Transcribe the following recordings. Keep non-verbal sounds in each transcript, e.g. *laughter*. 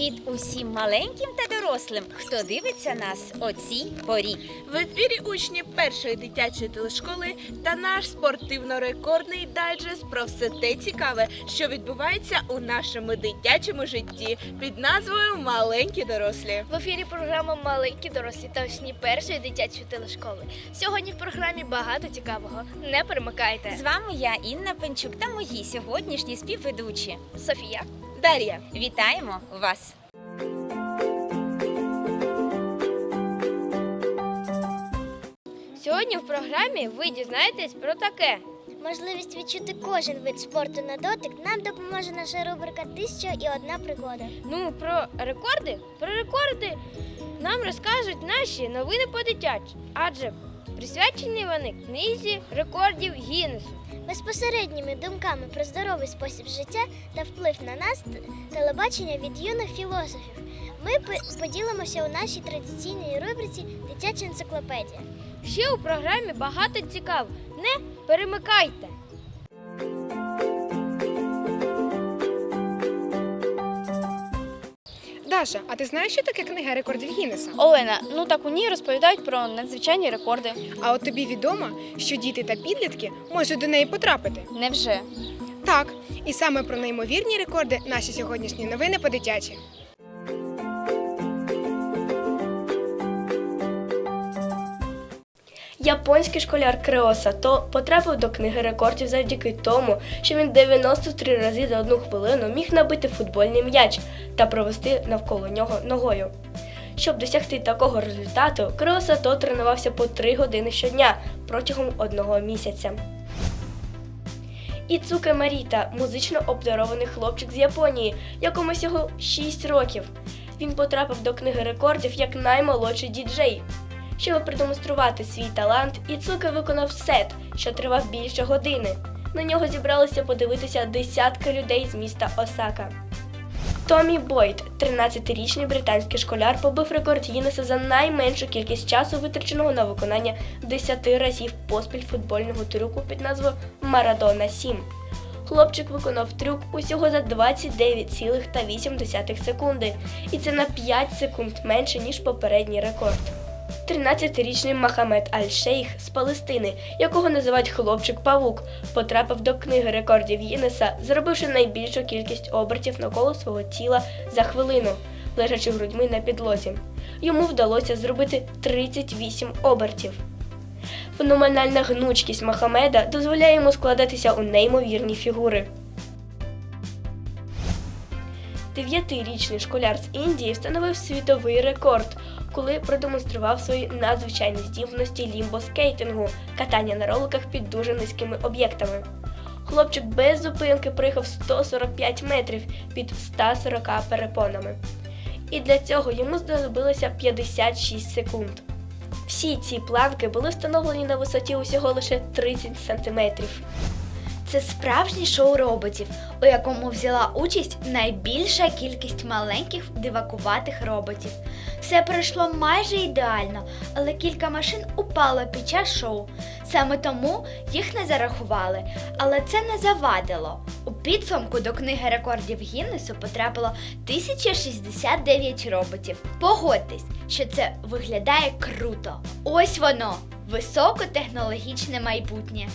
Привіт усім маленьким та дорослим, хто дивиться нас о цій порі. В ефірі учні першої дитячої телешколи та наш спортивно-рекордний дайджест про все те цікаве, що відбувається у нашому дитячому житті під назвою Маленькі дорослі. В ефірі програма Маленькі дорослі та учні першої дитячої телешколи. Сьогодні в програмі багато цікавого. Не перемикайте. З вами я, Інна Пенчук, та мої сьогоднішні співведучі. Софія. Дар'я, Вітаємо вас! Сьогодні в програмі ви дізнаєтесь про таке. Можливість відчути кожен вид спорту на дотик нам допоможе наша рубрика Тисяча і одна пригода. Ну, про рекорди? Про рекорди нам розкажуть наші новини по дитячі, адже присвячені вони книзі рекордів Гіннесу. Безпосередніми думками про здоровий спосіб життя та вплив на нас телебачення від юних філософів. Ми поділимося у нашій традиційній рубриці Дитяча енциклопедія. Ще у програмі багато цікаво. Не перемикайте. Даша, а ти знаєш, що таке книга рекордів Гіннеса? Олена, ну так у ній розповідають про надзвичайні рекорди. А от тобі відомо, що діти та підлітки можуть до неї потрапити? Невже? Так, і саме про неймовірні рекорди наші сьогоднішні новини по дитячі. Японський школяр Креоса то потрапив до книги рекордів завдяки тому, що він 93 рази за одну хвилину міг набити футбольний м'яч та провести навколо нього ногою. Щоб досягти такого результату, Креоса то тренувався по 3 години щодня протягом одного місяця. Іцуке Маріта музично обдарований хлопчик з Японії, якому всього 6 років. Він потрапив до книги рекордів як наймолодший діджей. Щоб продемонструвати свій талант, Іцуке виконав сет, що тривав більше години. На нього зібралися подивитися десятки людей з міста Осака. Томі Бойт, 13-річний британський школяр, побив рекорд Гіннеса за найменшу кількість часу, витраченого на виконання 10 разів поспіль футбольного трюку під назвою Марадона 7. Хлопчик виконав трюк усього за 29,8 секунди, і це на 5 секунд менше, ніж попередній рекорд. 13-річний Махамед Аль-Шейх з Палестини, якого називають хлопчик-павук, потрапив до книги рекордів Гіннеса, зробивши найбільшу кількість обертів навколо свого тіла за хвилину, лежачи грудьми на підлозі. Йому вдалося зробити 38 обертів. Феноменальна гнучкість Махамеда дозволяє йому складатися у неймовірні фігури. Дев'ятирічний школяр з Індії встановив світовий рекорд, коли продемонстрував свої надзвичайні здібності лімбоскейтингу катання на роликах під дуже низькими об'єктами. Хлопчик без зупинки проїхав 145 метрів під 140 перепонами. І для цього йому знадобилося 56 секунд. Всі ці планки були встановлені на висоті усього лише 30 сантиметрів. Це справжнє шоу роботів, у якому взяла участь найбільша кількість маленьких дивакуватих роботів. Все пройшло майже ідеально, але кілька машин упало під час шоу. Саме тому їх не зарахували, але це не завадило. У підсумку до книги рекордів Гіннесу потрапило 1069 роботів. Погодьтесь, що це виглядає круто. Ось воно високотехнологічне майбутнє.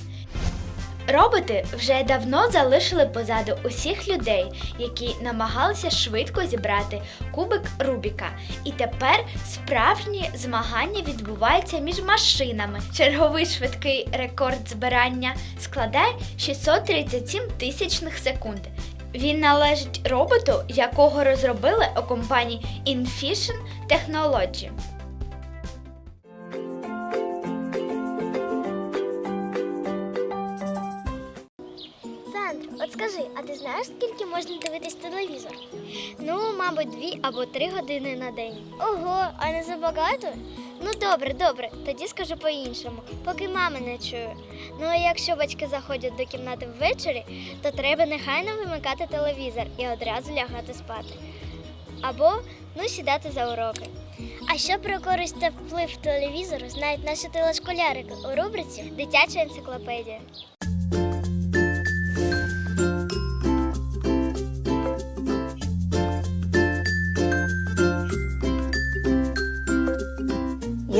Роботи вже давно залишили позаду усіх людей, які намагалися швидко зібрати кубик Рубіка. І тепер справжні змагання відбуваються між машинами. Черговий швидкий рекорд збирання складає 637 тисячних секунд. Він належить роботу, якого розробили у компанії Infusion Technology. Скажи, а ти знаєш, скільки можна дивитись телевізор? Ну, мабуть, дві або три години на день. Ого, а не забагато? Ну добре, добре, тоді скажу по-іншому, поки мама не чує. Ну а якщо батьки заходять до кімнати ввечері, то треба негайно вимикати телевізор і одразу лягати спати. Або ну сідати за уроки. А що про користь та вплив телевізору знають наші телешколяри у рубриці Дитяча енциклопедія.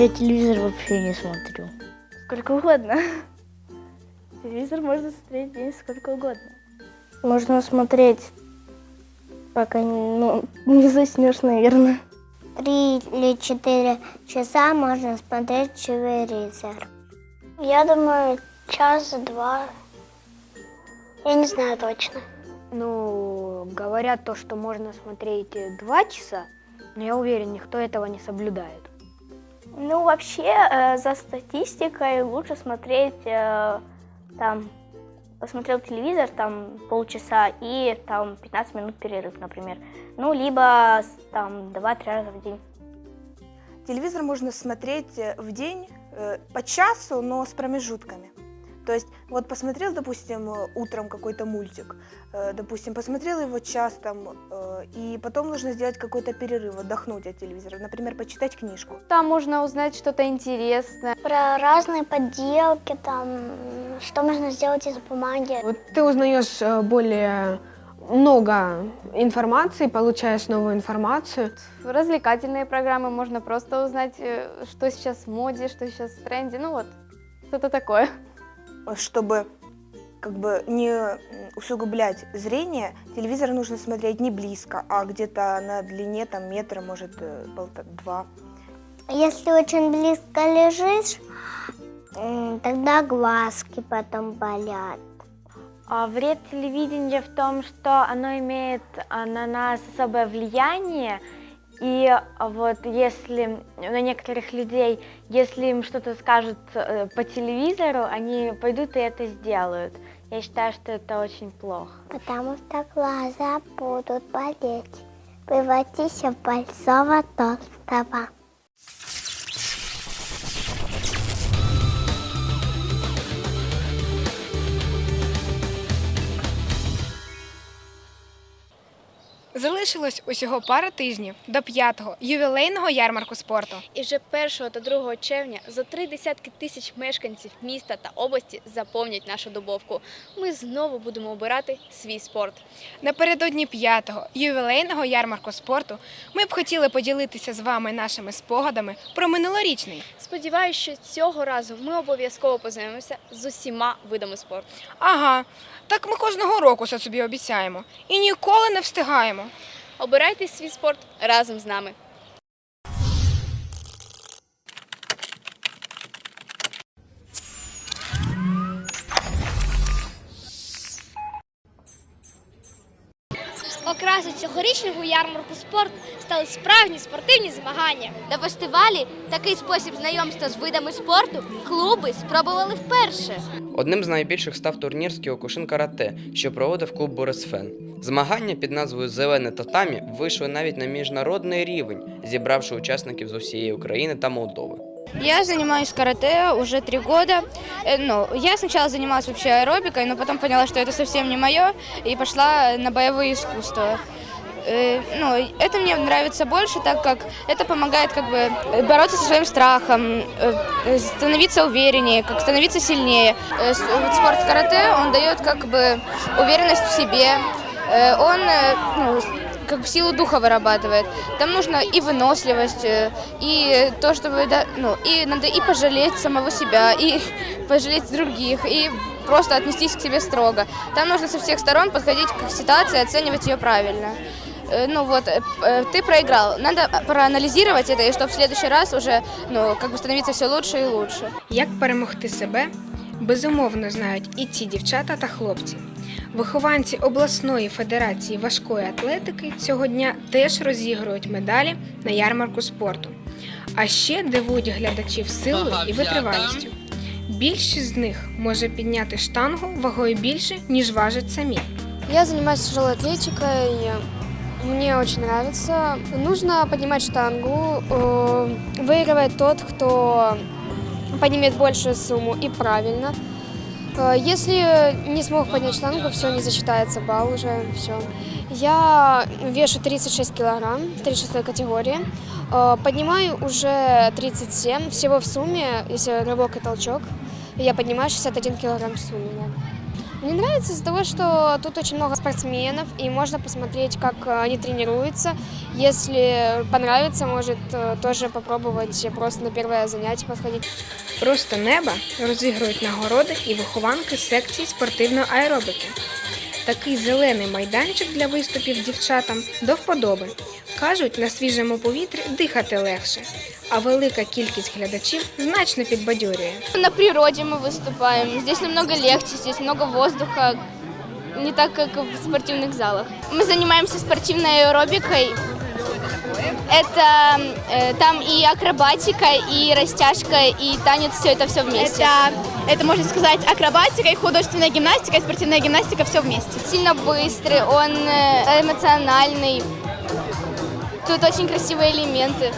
Я телевизор вообще не смотрю. Сколько угодно. *laughs* Телевизор можно смотреть день сколько угодно. Можно смотреть, пока ну, *laughs* не заснешь, наверное. Три или четыре часа можно смотреть телевизор. Я думаю, час-два. Я не знаю точно. Ну, говорят то, что можно смотреть э, два часа, но я уверен, никто этого не соблюдает. Ну, вообще, э, за статистикой лучше смотреть э, там, посмотрел телевизор там полчаса и там 15 минут перерыв, например. Ну, либо там 2-3 раза в день. Телевизор можно смотреть э, в день э, по часу, но с промежутками. То есть вот посмотрел, допустим, утром какой-то мультик, э, допустим, посмотрел его час там, э, и потом нужно сделать какой-то перерыв, отдохнуть от телевизора, например, почитать книжку. Там можно узнать что-то интересное. Про разные подделки, там, что можно сделать из бумаги. Вот ты узнаешь э, более много информации, получаешь новую информацию. Развлекательные программы можно просто узнать, что сейчас в моде, что сейчас в тренде. Ну вот, что-то такое. Чтобы как бы не усугублять зрение, телевизор нужно смотреть не близко, а где-то на длине там метра, может, э, полта- два. Если очень близко лежишь, тогда глазки потом болят. А вред телевидения в том, что оно имеет а, на нас особое влияние. И а, вот если на некоторых людей, если им что-то скажут э, по телевизору, они пойдут и это сделают. Я считаю, что это очень плохо. Потому что глаза будут болеть. Превратись в большого толстого. Залишилось усього пара тижнів до п'ятого ювілейного ярмарку спорту. І вже 1 та 2 червня за три десятки тисяч мешканців міста та області заповнять нашу дубовку. Ми знову будемо обирати свій спорт. Напередодні п'ятого ювілейного ярмарку спорту ми б хотіли поділитися з вами нашими спогадами про минулорічний. Сподіваюсь, що цього разу ми обов'язково познайомимося з усіма видами спорту. Ага, так ми кожного року це собі обіцяємо і ніколи не встигаємо. Обирайте свій спорт разом з нами. Окрасою цьогорічного ярмарку спорт стали справжні спортивні змагання. На фестивалі такий спосіб знайомства з видами спорту клуби спробували вперше. Одним з найбільших став турнір з кіокушин карате, що проводив клуб Борисфен. Змагання під назвою Зелене татамі вийшли навіть на міжнародний рівень, зібравши учасників з усієї України та Молдови. Я занимаюсь карате уже три года. Э, Ну, я сначала занималась вообще аэробикой, но потом поняла, что это совсем не мое, и пошла на боевые искусства. Э, Ну, это мне нравится больше, так как это помогает как бы бороться со своим страхом, э, э, становиться увереннее, как становиться сильнее. Э, с- вот Спорт карате, он дает как бы уверенность в себе, Э, он э, ну, как бы силу духа вырабатывает. Там нужно и выносливость, э, и то, чтобы, да, ну, и надо и пожалеть самого себя, и *laughs* пожалеть других, и просто отнестись к себе строго. Там нужно со всех сторон подходить к ситуации, оценивать ее правильно. Э, Ну вот, э, э, ты проиграл. Надо проанализировать это, и чтобы в следующий раз уже, ну, как бы становиться все лучше и лучше. Як перемогти себе, безумовно знають і ці дівчата та хлопці. Вихованці обласної федерації важкої атлетики цього дня теж розігрують медалі на ярмарку спорту. А ще дивують глядачів силою і витривалістю. Більшість з них може підняти штангу вагою більше, ніж важать самі. Я занимаюсь тяжелой атлетикой. Мне очень нравится. Нужно поднимать штангу. э, Выигрывает тот, кто поднимет большую сумму и правильно. Э, Если не смог поднять штангу, все, не засчитается балл уже, все. Я вешу 36 килограмм, 36 категории. Э, Поднимаю уже 37, всего в сумме, если рывок и толчок. Я поднимаю 61 килограмм в сумме, да. Мне нравится из-за того, что тут очень много спортсменов, и можно посмотреть, как э, они тренируются. Если понравится, может э, тоже попробовать просто на первое занятие подходить. Просто неба розігрують нагороди і вихованки секції спортивної аеробіки. Такий зелений майданчик для виступів дівчатам до вподоби. Кажуть, на свіжому повітрі дихати легше, а велика кількість глядачів значно підбадьорює. На природе мы выступаем. Здесь намного легче, здесь много воздуха. Не так, как в спортивных залах. Мы занимаемся спортивной аэробикой. Это э, там и акробатика, и растяжка, и танец, все это все вместе. Это, это можно сказать, акробатика, и художественная гимнастика, и спортивная гимнастика, все вместе. Сильно быстрый, он э, эмоциональный. Тут очень красивые элементы.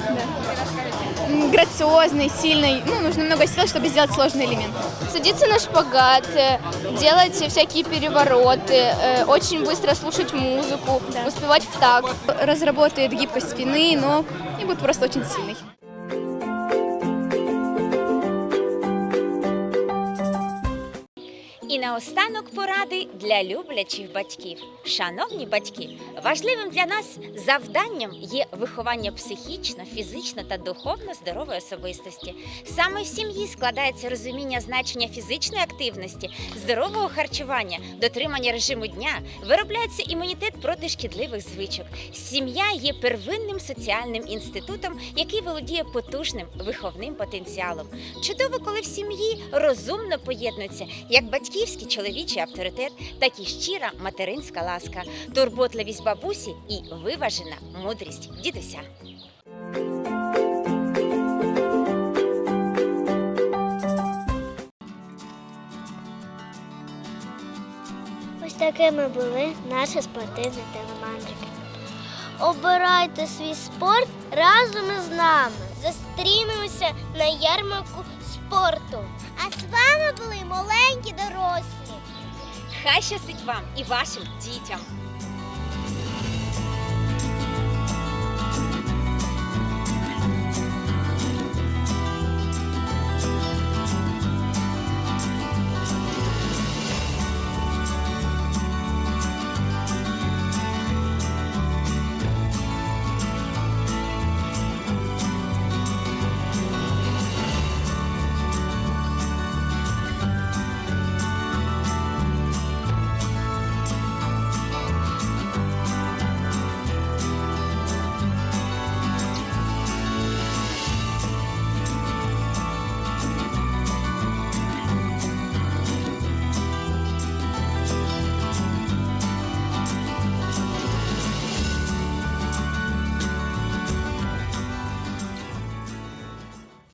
Грациозный, сильный. Ну, нужно много сил, чтобы сделать сложный элемент. Садиться на шпагат, э, делать всякие перевороты, э, очень быстро слушать музыку, успевать в такт. Разработает гибкость спины, ног и будет просто очень сильный. І наостанок поради для люблячих батьків. Шановні батьки, важливим для нас завданням є виховання психічно, фізично та духовно здорової особистості. Саме в сім'ї складається розуміння значення фізичної активності, здорового харчування, дотримання режиму дня, виробляється імунітет проти шкідливих звичок. Сім'я є первинним соціальним інститутом, який володіє потужним виховним потенціалом. Чудово, коли в сім'ї розумно поєднуються як батьківський чоловічий авторитет, так і щира материнська ласка, турботливість бабусі і виважена мудрість дідуся. Ось такими були наші спортивні телемандрики. Обирайте свій спорт разом із нами. Зустрінемося на ярмарку спорту. А з вами були маленькі дорослі. Хай щастить вам і вашим дітям!